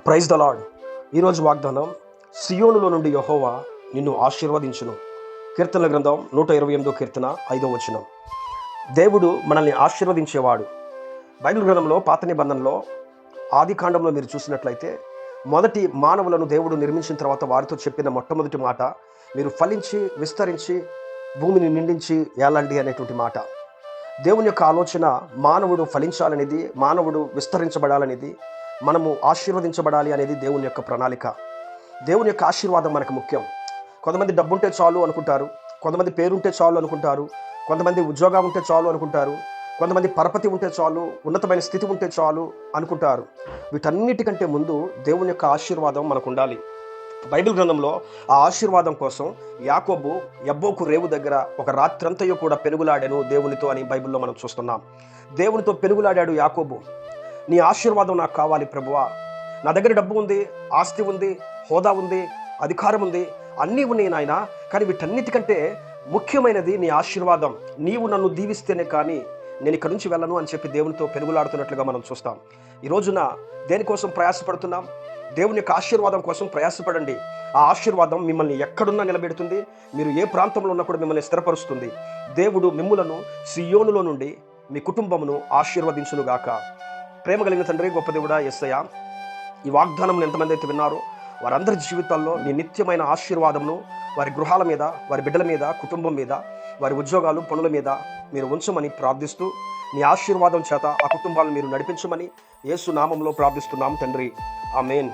Praise the lord ఈరోజు వాగ్దానం సియోనులో నుండి యహోవా నిన్ను ఆశీర్వదించును. కీర్తనల గ్రంథం నూట ఇరవై ఎనిమిదో కీర్తన ఐదో వచనం. దేవుడు మనల్ని ఆశీర్వదించేవాడు. బైబిల్ గ్రంథంలో పాత నిబంధనలో ఆది కాండంలో మీరు చూసినట్లయితే మొదటి మానవులను దేవుడు నిర్మించిన తర్వాత వారితో చెప్పిన మొట్టమొదటి మాట మీరు ఫలించి విస్తరించి భూమిని నిండించి ఏలండి అనేటువంటి మాట. దేవుని యొక్క ఆలోచన మానవుడు ఫలించాలనేది మానవుడు విస్తరించబడాలనేది మనము ఆశీర్వదించబడాలి అనేది దేవుని యొక్క ప్రణాళిక. దేవుని యొక్క ఆశీర్వాదం మనకు ముఖ్యం. కొంతమంది డబ్బుంటే చాలు అనుకుంటారు. కొంతమంది పేరుంటే చాలు అనుకుంటారు. కొంతమంది ఉద్యోగం ఉంటే చాలు అనుకుంటారు. కొంతమంది పరపతి ఉంటే చాలు ఉన్నతమైన స్థితి ఉంటే చాలు అనుకుంటారు. వీటన్నిటికంటే ముందు దేవుని యొక్క ఆశీర్వాదం మనకు ఉండాలి బైబిల్ గ్రంథంలో ఆ ఆశీర్వాదం కోసం యాకోబు ఎబ్బోకు రేవు దగ్గర ఒక రాత్రంతయు కూడా పెనుగులాడాను దేవునితో అని బైబిల్లో మనం చూస్తున్నాం. దేవునితో పెనుగులాడాడు యాకోబు. నీ ఆశీర్వాదం నాకు కావాలి ప్రభువా. నా దగ్గర డబ్బు ఉంది ఆస్తి ఉంది హోదా ఉంది అధికారం ఉంది అన్నీ ఉన్నాయి నాయన. కానీ వీటన్నిటికంటే ముఖ్యమైనది నీ ఆశీర్వాదం. నీవు నన్ను దీవిస్తేనే కానీ నేను ఇక్కడి నుంచి వెళ్ళను అని చెప్పి దేవునితో పెరుగులాడుతున్నట్లుగా మనం చూస్తాం. ఈ రోజున దేనికోసం ప్రయాసపడుతున్నాం? దేవుని యొక్క ఆశీర్వాదం కోసం ప్రయాసపడండి. ఆ ఆశీర్వాదం మిమ్మల్ని ఎక్కడున్నా నిలబెడుతుంది. మీరు ఏ ప్రాంతంలో ఉన్నా కూడా మిమ్మల్ని స్థిరపరుస్తుంది. దేవుడు మిమ్ములను సియోనులో నుండి మీ కుటుంబమును ఆశీర్వదించునుగాక. ప్రేమ కలిగిన తండ్రి గొప్ప దేవుడా ఎస్సయ్య ఈ వాగ్దానం ఎంతమంది అయితే విన్నారో వారందరి జీవితాల్లో నీ నిత్యమైన ఆశీర్వాదమును వారి గృహాల మీద వారి బిడ్డల మీద కుటుంబం మీద వారి ఉద్యోగాలు పనుల మీద మీరు ఉంచమని ప్రార్థిస్తూ నీ ఆశీర్వాదం చేత ఆ కుటుంబాలను మీరు నడిపించమని యేసు నామంలో ప్రార్థిస్తున్నాం తండ్రి. ఆమెన్.